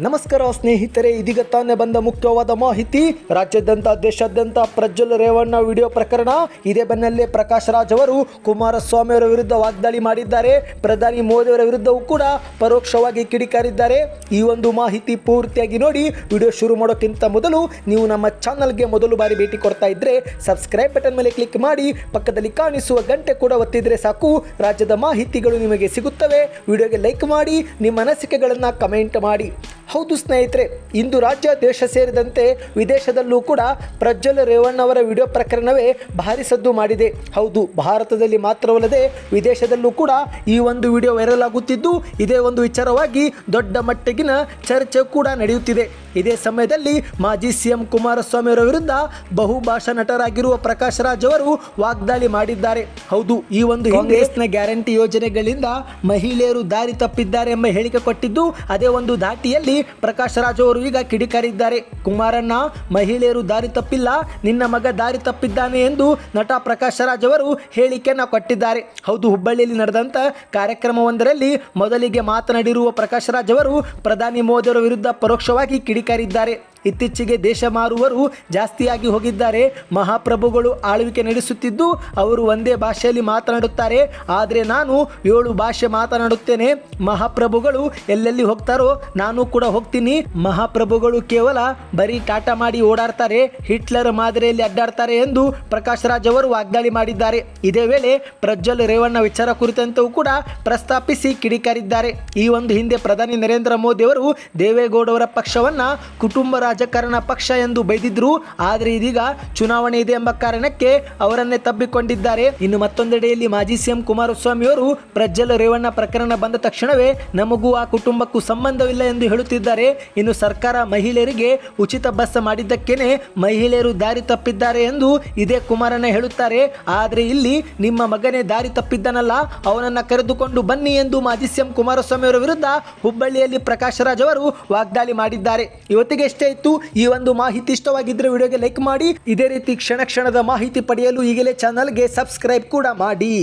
ನಮಸ್ಕಾರ ಸ್ನೇಹಿತರೆ, ಇದೀಗ ತಾನೇ ಬಂದ ಮುಖ್ಯವಾದ ಮಾಹಿತಿ. ರಾಜ್ಯಾದ್ಯಂತ, ದೇಶಾದ್ಯಂತ ಪ್ರಜ್ವಲ್ ರೇವಣ್ಣ ವಿಡಿಯೋ ಪ್ರಕರಣ. ಇದೇ ಬೆನ್ನಲ್ಲೇ ಪ್ರಕಾಶ್ ರಾಜ್ ಅವರು ಕುಮಾರಸ್ವಾಮಿ ಅವರ ವಿರುದ್ಧ ವಾಗ್ದಾಳಿ ಮಾಡಿದ್ದಾರೆ. ಪ್ರಧಾನಿ ಮೋದಿಯವರ ವಿರುದ್ಧವೂ ಕೂಡ ಪರೋಕ್ಷವಾಗಿ ಕಿಡಿಕಾರಿದ್ದಾರೆ. ಈ ಒಂದು ಮಾಹಿತಿ ಪೂರ್ತಿಯಾಗಿ ನೋಡಿ ವಿಡಿಯೋ ಶುರು ಮಾಡೋಕ್ಕಿಂತ ಮೊದಲು ನೀವು ನಮ್ಮ ಚಾನಲ್ಗೆ ಮೊದಲು ಬಾರಿ ಭೇಟಿ ಕೊಡ್ತಾ ಇದ್ರೆ ಸಬ್ಸ್ಕ್ರೈಬ್ ಬಟನ್ ಮೇಲೆ ಕ್ಲಿಕ್ ಮಾಡಿ, ಪಕ್ಕದಲ್ಲಿ ಕಾಣಿಸುವ ಗಂಟೆ ಕೂಡ ಒತ್ತಿದ್ರೆ ಸಾಕು. ರಾಜ್ಯದ ಮಾಹಿತಿಗಳು ನಿಮಗೆ ಸಿಗುತ್ತವೆ. ವಿಡಿಯೋಗೆ ಲೈಕ್ ಮಾಡಿ, ನಿಮ್ಮ ಅನಿಸಿಕೆಗಳನ್ನು ಕಮೆಂಟ್ ಮಾಡಿ. ಹೌದು ಸ್ನೇಹಿತರೆ, ಇಂದು ರಾಜ್ಯ ದೇಶ ಸೇರಿದಂತೆ ವಿದೇಶದಲ್ಲೂ ಕೂಡ ಪ್ರಜ್ವಲ್ ರೇವಣ್ಣ ಅವರ ವಿಡಿಯೋ ಪ್ರಕರಣವೇ ಭಾರಿ ಸದ್ದು ಮಾಡಿದೆ. ಹೌದು, ಭಾರತದಲ್ಲಿ ಮಾತ್ರವಲ್ಲದೆ ವಿದೇಶದಲ್ಲೂ ಕೂಡ ಈ ಒಂದು ವಿಡಿಯೋ ವೈರಲ್ ಆಗುತ್ತಿದ್ದು, ಇದೇ ಒಂದು ವಿಚಾರವಾಗಿ ದೊಡ್ಡ ಮಟ್ಟಿಗಿನ ಚರ್ಚೆ ಕೂಡ ನಡೆಯುತ್ತಿದೆ. ಇದೇ ಸಮಯದಲ್ಲಿ ಮಾಜಿ ಸಿಎಂ ಕುಮಾರಸ್ವಾಮಿ ಅವರ ವಿರುದ್ಧ ಬಹುಭಾಷಾ ನಟರಾಗಿರುವ ಪ್ರಕಾಶ್ ರಾಜ್ ಅವರು ವಾಗ್ದಾಳಿ ಮಾಡಿದ್ದಾರೆ. ಹೌದು, ಈ ಒಂದು ಕಾಂಗ್ರೆಸ್ನ ಗ್ಯಾರಂಟಿ ಯೋಜನೆಗಳಿಂದ ಮಹಿಳೆಯರು ದಾರಿ ತಪ್ಪಿದ್ದಾರೆ ಎಂಬ ಹೇಳಿಕೆ ಕೊಟ್ಟಿದ್ದು, ಅದೇ ಒಂದು ದಾಟಿಯಲ್ಲಿ ಪ್ರಕಾಶ್ ರಾಜ್ ಅವರು ಈಗ ಕಿಡಿಕಾರಿದ್ದಾರೆ. ಕುಮಾರಣ್ಣ, ಮಹಿಳೆಯರು ದಾರಿ ತಪ್ಪಿಲ್ಲ, ನಿನ್ನ ಮಗ ದಾರಿ ತಪ್ಪಿದ್ದಾನೆ ಎಂದು ನಟ ಪ್ರಕಾಶ್ ರಾಜ್ ಅವರು ಹೇಳಿಕೆಯನ್ನು ಕೊಟ್ಟಿದ್ದಾರೆ. ಹೌದು, ಹುಬ್ಬಳ್ಳಿಯಲ್ಲಿ ನಡೆದಂಥ ಕಾರ್ಯಕ್ರಮವೊಂದರಲ್ಲಿ ಮೊದಲಿಗೆ ಮಾತನಾಡಿರುವ ಪ್ರಕಾಶ್ ರಾಜ್ ಅವರು, ಪ್ರಧಾನಿ ಮೋದಿ ಅವರ ವಿರುದ್ಧ ಪರೋಕ್ಷವಾಗಿ ಕಿಡಿಕಾರಿದ್ದಾರೆ. ಇತ್ತೀಚೆಗೆ ದೇಶ ಮಾರುವರು ಜಾಸ್ತಿಯಾಗಿ ಹೋಗಿದ್ದಾರೆ. ಮಹಾಪ್ರಭುಗಳು ಆಳ್ವಿಕೆ ನಡೆಸುತ್ತಿದ್ದು, ಅವರು ಒಂದೇ ಭಾಷೆಯಲ್ಲಿ ಮಾತನಾಡುತ್ತಾರೆ. ಆದರೆ ನಾನು ಏಳು ಭಾಷೆ ಮಾತನಾಡುತ್ತೇನೆ. ಮಹಾಪ್ರಭುಗಳು ಎಲ್ಲೆಲ್ಲಿ ಹೋಗ್ತಾರೋ ನಾನು ಕೂಡ ಹೋಗ್ತೀನಿ. ಮಹಾಪ್ರಭುಗಳು ಕೇವಲ ಬರೀ ಟಾಟಾ ಮಾಡಿ ಓಡಾಡ್ತಾರೆ, ಹಿಟ್ಲರ್ ಮಾದರಿಯಲ್ಲಿ ಅಡ್ಡಾಡ್ತಾರೆ ಎಂದು ಪ್ರಕಾಶ್ ರಾಜ್ ಅವರು ವಾಗ್ದಾಳಿ ಮಾಡಿದ್ದಾರೆ. ಇದೇ ವೇಳೆ ಪ್ರಜ್ವಲ್ ರೇವಣ್ಣ ವಿಚಾರ ಕುರಿತಂತೆಯೂ ಕೂಡ ಪ್ರಸ್ತಾಪಿಸಿ ಕಿಡಿಕಾರಿದ್ದಾರೆ. ಈ ಒಂದು ಹಿಂದೆ ಪ್ರಧಾನಿ ನರೇಂದ್ರ ಮೋದಿ ಅವರು ದೇವೇಗೌಡವರ ಪಕ್ಷವನ್ನ ಕುಟುಂಬ ರಾಜಕಾರಣ ಪಕ್ಷ ಎಂದು ಬೈದಿದ್ರು, ಆದರೆ ಇದೀಗ ಚುನಾವಣೆ ಇದೆ ಎಂಬ ಕಾರಣಕ್ಕೆ ಅವರನ್ನೇ ತಬ್ಬಿಕೊಂಡಿದ್ದಾರೆ. ಇನ್ನು ಮತ್ತೊಂದೆಡೆಯಲ್ಲಿ ಮಾಜಿ ಸಿಎಂ ಕುಮಾರಸ್ವಾಮಿ ಅವರು ಪ್ರಜ್ವಲ್ ರೇವಣ್ಣ ಪ್ರಕರಣ ಬಂದ ತಕ್ಷಣವೇ ನಮಗೂ ಆ ಕುಟುಂಬಕ್ಕೂ ಸಂಬಂಧವಿಲ್ಲ ಎಂದು ಹೇಳುತ್ತಿದ್ದಾರೆ. ಇನ್ನು ಸರ್ಕಾರ ಮಹಿಳೆಯರಿಗೆ ಉಚಿತ ಬಸ್ ಮಾಡಿದ್ದಕ್ಕೇನೆ ಮಹಿಳೆಯರು ದಾರಿ ತಪ್ಪಿದ್ದಾರೆ ಎಂದು ಇದೇ ಕುಮಾರಣ್ಣ ಹೇಳುತ್ತಾರೆ. ಆದರೆ ಇಲ್ಲಿ ನಿಮ್ಮ ಮಗನೇ ದಾರಿ ತಪ್ಪಿದ್ದನಲ್ಲ, ಅವನನ್ನ ಕರೆದುಕೊಂಡು ಬನ್ನಿ ಎಂದು ಮಾಜಿ ಸಿಎಂ ಕುಮಾರಸ್ವಾಮಿ ಅವರ ವಿರುದ್ಧ ಹುಬ್ಬಳ್ಳಿಯಲ್ಲಿ ಪ್ರಕಾಶ್ ರಾಜ್ ಅವರು ವಾಗ್ದಾಳಿ ಮಾಡಿದ್ದಾರೆ. ಇವತ್ತಿಗೆ ಎಷ್ಟೇ ಇತ್ತು ಈ ಒಂದು ಮಾಹಿತಿ ಇಷ್ಟವಾಗಿದ್ದರೆ ವಿಡಿಯೋಗೆ ಲೈಕ್ ಮಾಡಿ. ಇದೇ ರೀತಿ ಕ್ಷಣ ಕ್ಷಣದ ಮಾಹಿತಿ ಪಡೆಯಲು ಈಗಲೇ ಚಾನಲ್ಗೆ ಸಬ್ಸ್ಕ್ರೈಬ್ ಕೂಡ ಮಾಡಿ.